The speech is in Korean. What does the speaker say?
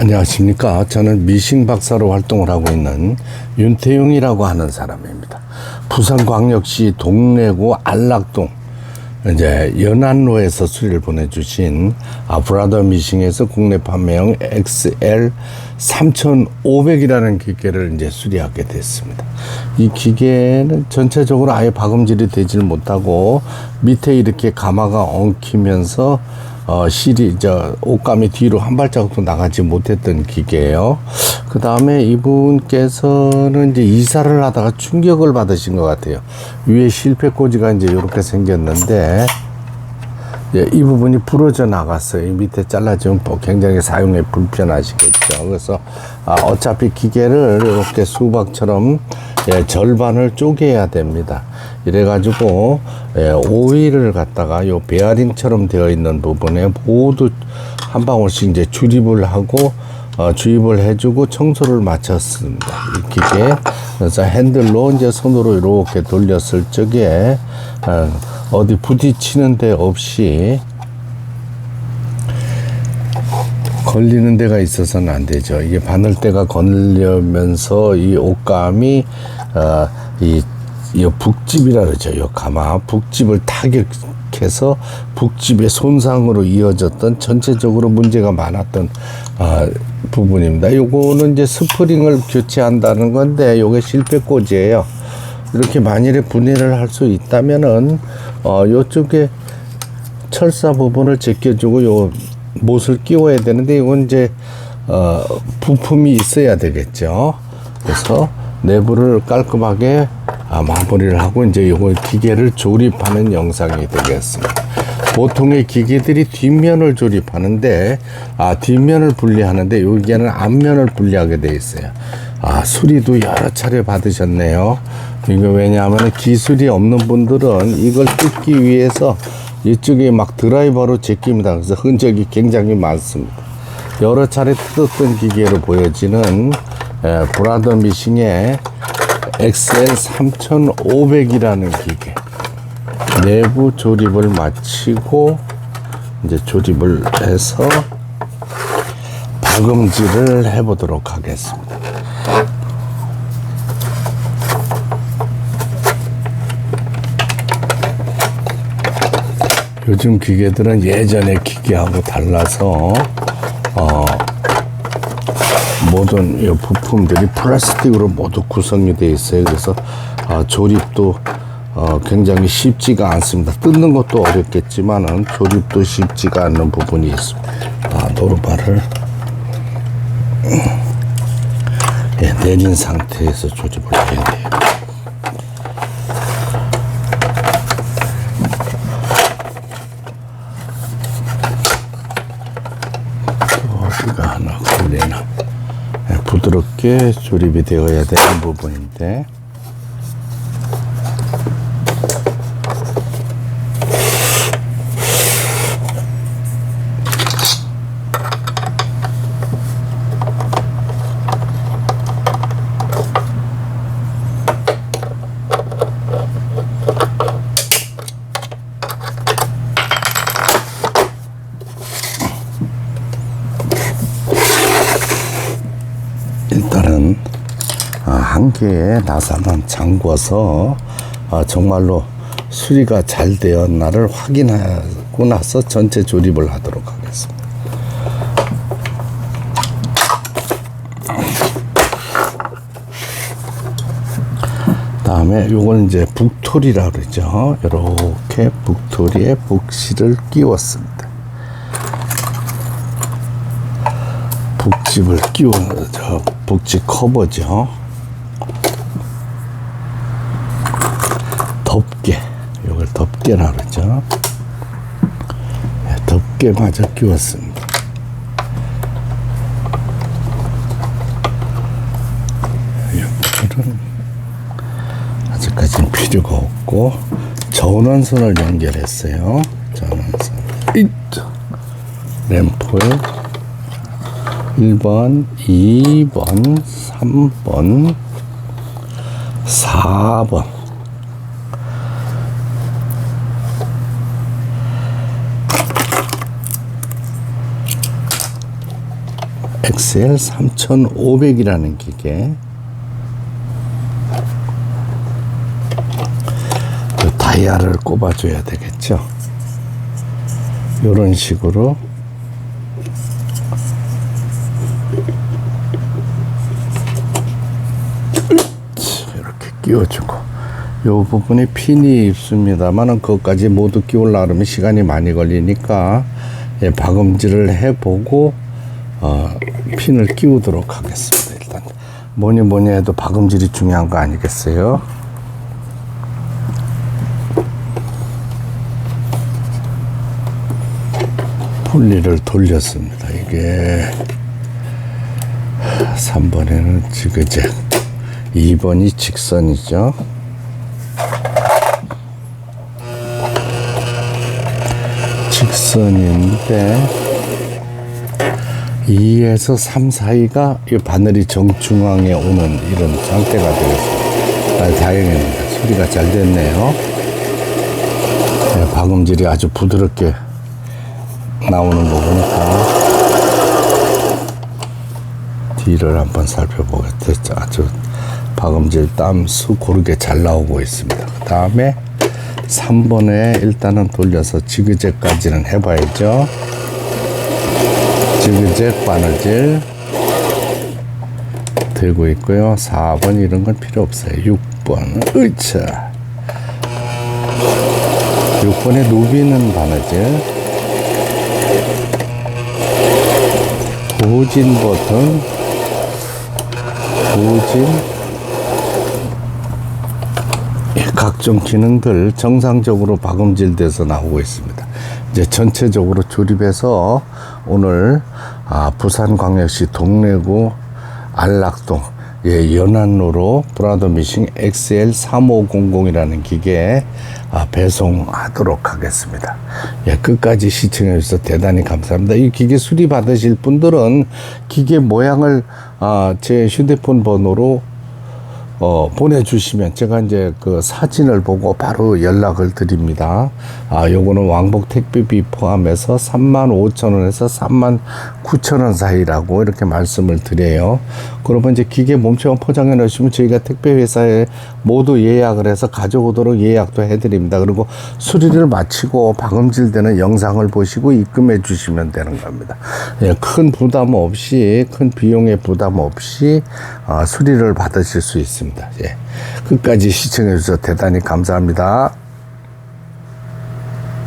안녕하십니까. 저는 미싱 박사로 활동을 하고 있는 윤태용이라고 하는 사람입니다. 부산광역시 동래구 안락동 이제 연안로에서 수리를 보내주신 아브라더 미싱에서 국내 판매형 XL 3500이라는 기계를 이제 수리하게 됐습니다. 이 기계는 전체적으로 아예 박음질이 되질 못하고 밑에 이렇게 가마가 엉키면서 어, 실이, 저, 옷감이 뒤로 한 발자국도 나가지 못했던 기계예요. 그 다음에 이분께서는 이제 이사를 하다가 충격을 받으신 것 같아요. 위에 실패 꽂이가 이제 이렇게 생겼는데, 예, 이 부분이 부러져 나갔어요. 이 밑에 잘라지면 뭐 굉장히 사용에 불편하시겠죠. 그래서 아, 어차피 기계를 이렇게 수박처럼 예, 절반을 쪼개야 됩니다. 이래가지고 예, 오일을 갖다가 요 베어링처럼 되어 있는 부분에 모두 한 방울씩 이제 주립을 하고 어, 주입을 해주고 청소를 마쳤습니다. 이 기계. 그래서 핸들로 이제 손으로 이렇게 돌렸을 적에 어, 어디 부딪히는 데 없이 걸리는 데가 있어서는 안 되죠. 이게 바늘대가 걸리면서 이 옷감이 어, 이, 이 북집이라 그러죠. 이 가마 북집을 타격 해서 북집의 손상으로 이어졌던 전체적으로 문제가 많았던 아, 부분입니다. 요거는 이제 스프링을 교체한다는 건데 요게 실패 꽂이에요. 이렇게 만일에 분해를 할 수 있다면은 어 요쪽에 철사 부분을 제껴주고 요 못을 끼워야 되는데 이건 이제 어 부품이 있어야 되겠죠. 그래서 내부를 깔끔하게 아, 마무리를 하고 이제 요거 기계를 조립하는 영상이 되겠습니다. 보통의 기계들이 뒷면을 조립하는데 아 뒷면을 분리하는데 여기에는 앞면을 분리하게 돼 있어요. 아 수리도 여러 차례 받으셨네요. 이거 왜냐하면 기술이 없는 분들은 이걸 뜯기 위해서 이쪽에 막 드라이버로 제낍니다. 그래서 흔적이 굉장히 많습니다. 여러 차례 뜯었던 기계로 보여지는 에, 브라더 미싱의 XL 3500이라는 기계. 내부 조립을 마치고 이제 조립을 해서 박음질을 해보도록 하겠습니다. 요즘 기계들은 예전의 기계하고 달라서 어, 모든 이 부품들이 플라스틱으로 모두 구성이 되어 있어요. 그래서 어, 조립도 어, 굉장히 쉽지가 않습니다. 뜯는 것도 어렵겠지만은 조립도 쉽지가 않는 부분이 있습니다. 아, 노루발을 예, 내린 상태에서 조립을 해야 돼요. 어디가 하나 걸리나 예, 부드럽게 조립이 되어야 되는 부분인데 일단은 아, 한 개의 나사만 잠궈서 아, 정말로 수리가 잘 되었나를 확인하고 나서 전체 조립을 하도록 하겠습니다. 다음에 요건 이제 북토리라 그러죠. 이렇게 북토리에 북실을 끼웠습니다. 북집을 끼워 저 북집 커버죠. 덮개 이걸 덮개라 그러죠. 네, 덮개 마저 끼웠습니다. 이거는 아직까지는 필요가 없고 전원선을 연결했어요. 전원선. 이트 램프 1번, 2번, 3번, 4번. XL 3500이라는 기계. 그 다이아를 꼽아줘야 되겠죠. 이런 식으로 끼워주고 요 부분에 핀이 있습니다만은 그것까지 모두 끼우려 그러면 시간이 많이 걸리니까 예, 박음질을 해보고 어, 핀을 끼우도록 하겠습니다. 일단 뭐니 뭐니 해도 박음질이 중요한 거 아니겠어요? 분리를 돌렸습니다. 이게 3번에는 지그재 2번이 직선이죠. 직선인데 2에서 3 사이가 이 바늘이 정중앙에 오는 이런 상태가 되었습니다. 아, 다행입니다. 소리가 잘 됐네요. 네, 박음질이 아주 부드럽게 나오는 거 보니까 뒤를 한번 살펴보겠다. 아주 박음질 땀 수 고르게 잘 나오고 있습니다. 그 다음에 3번에 일단은 돌려서 지그재까지는 해봐야죠. 지그재 바느질 들고 있고요. 4번 이런 건 필요 없어요. 6번 으차 6번에 누비는 바느질 보진 버튼 보진 예, 각종 기능들 정상적으로 박음질돼서 나오고 있습니다. 이제 전체적으로 조립해서 오늘 아, 부산광역시 동래구 안락동 예, 연안로로 브라더 미싱 XL 3500이라는 기계에 아, 배송하도록 하겠습니다. 예, 끝까지 시청해 주셔서 대단히 감사합니다. 이 기계 수리 받으실 분들은 기계 모양을 아, 제 휴대폰 번호로 어, 보내주시면 제가 이제 그 사진을 보고 바로 연락을 드립니다. 아, 요거는 왕복 택배비 포함해서 3만 5천 원에서 3만 9천 원 사이라고 이렇게 말씀을 드려요. 그러면 이제 기계 몸체만 포장해 놓으시면 저희가 택배 회사에 모두 예약을 해서 가져오도록 예약도 해드립니다. 그리고 수리를 마치고 박음질 되는 영상을 보시고 입금해 주시면 되는 겁니다. 예, 큰 부담 없이 큰 비용의 부담 없이 어, 수리를 받으실 수 있습니다. 예, 끝까지 시청해 주셔서 대단히 감사합니다.